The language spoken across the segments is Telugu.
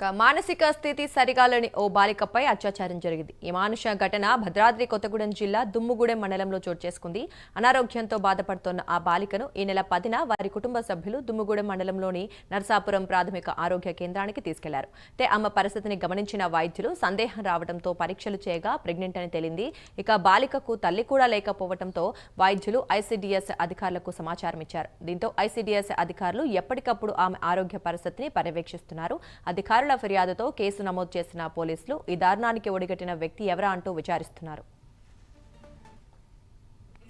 మానసిక స్థితి సరిగాలని ఓ బాలికపై అత్యాచారం జరిగింది. ఈ మానుష ఘటన భద్రాద్రి కొత్తగూడెం జిల్లా దుమ్ముగూడెం మండలంలో చోటు చేసుకుంది. అనారోగ్యంతో బాధపడుతున్న ఆ బాలికను ఈ నెల పదిన వారి కుటుంబ సభ్యులు దుమ్ముగూడెం మండలంలోని నర్సాపురం ప్రాథమిక ఆరోగ్య కేంద్రానికి తీసుకెళ్ళారు. అయితే ఆమె పరిస్థితిని గమనించిన వైద్యులు సందేహం రావడంతో పరీక్షలు చేయగా ప్రెగ్నెంట్ అని తేలింది. ఇక బాలికకు తల్లి కూడా లేకపోవడంతో వైద్యులు ఐసీడీఎస్ అధికారులకు సమాచారం ఇచ్చారు. దీంతో ఐసీడీఎస్ అధికారులు ఎప్పటికప్పుడు ఆమె ఆరోగ్య పరిస్థితిని పర్యవేక్షిస్తున్నారు. అధికారులు ఫిర్యాదుతో కేసు నమోదు చేసిన పోలీసులు ఈ దారుణానికి ఒడిగట్టిన వ్యక్తి ఎవరా అంటూ విచారిస్తున్నారు.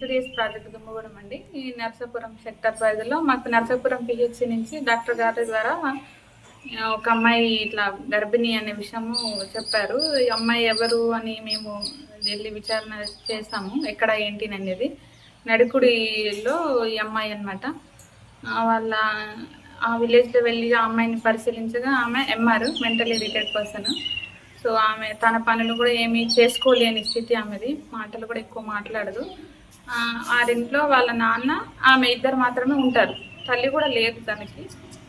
సిడిఎస్ ప్రాజెక్ట్ దుమ్మగూడెం అండి. ఈ నర్సాపురం సెక్టర్ పరిధిలో మాకు నర్సాపురం పిహెచ్సి నుంచి డాక్టర్ గారి ద్వారా ఒక అమ్మాయి ఇట్లా గర్భిణి అనే విషయము చెప్పారు. ఈ అమ్మాయి ఎవరు అని మేము వెళ్ళి విచారణ చేసాము ఎక్కడ ఏంటి అనేది. నడుకుడిలో ఈ అమ్మాయి అనమాట వాళ్ళ ఆ విలేజ్లో వెళ్ళి ఆ అమ్మాయిని పరిశీలించగా ఆమె MR mentally retired person so ఆమె తన పనులు కూడా ఏమీ చేసుకోలేని స్థితి ఆమెది. మాటలు కూడా ఎక్కువ మాట్లాడదు. ఆరింట్లో వాళ్ళ నాన్న ఆమె ఇద్దరు మాత్రమే ఉంటారు. తల్లి కూడా లేదు తనకి.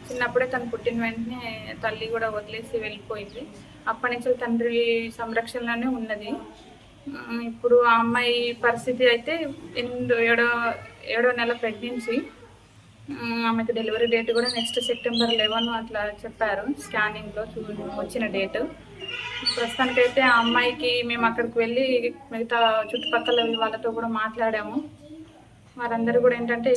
చిన్నప్పుడే తను పుట్టిన వెంటనే తల్లి కూడా వదిలేసి వెళ్ళిపోయింది. అప్పటి నుంచి తండ్రి సంరక్షణలోనే ఉన్నది. ఇప్పుడు ఆ అమ్మాయి పరిస్థితి అయితే ఎనిమిదో ఏడో ఏడో నెల ప్రెగ్నెన్సీ ఆమెకు డెలివరీ డేట్ కూడా నెక్స్ట్ సెప్టెంబర్ లెవెన్ అట్లా చెప్పారు. స్కానింగ్లో చూ వచ్చిన డేట్ ప్రస్తుతానికైతే ఆ అమ్మాయికి మేము అక్కడికి వెళ్ళి మిగతా చుట్టుపక్కల వాళ్ళతో కూడా మాట్లాడాము. వారందరూ కూడా ఏంటంటే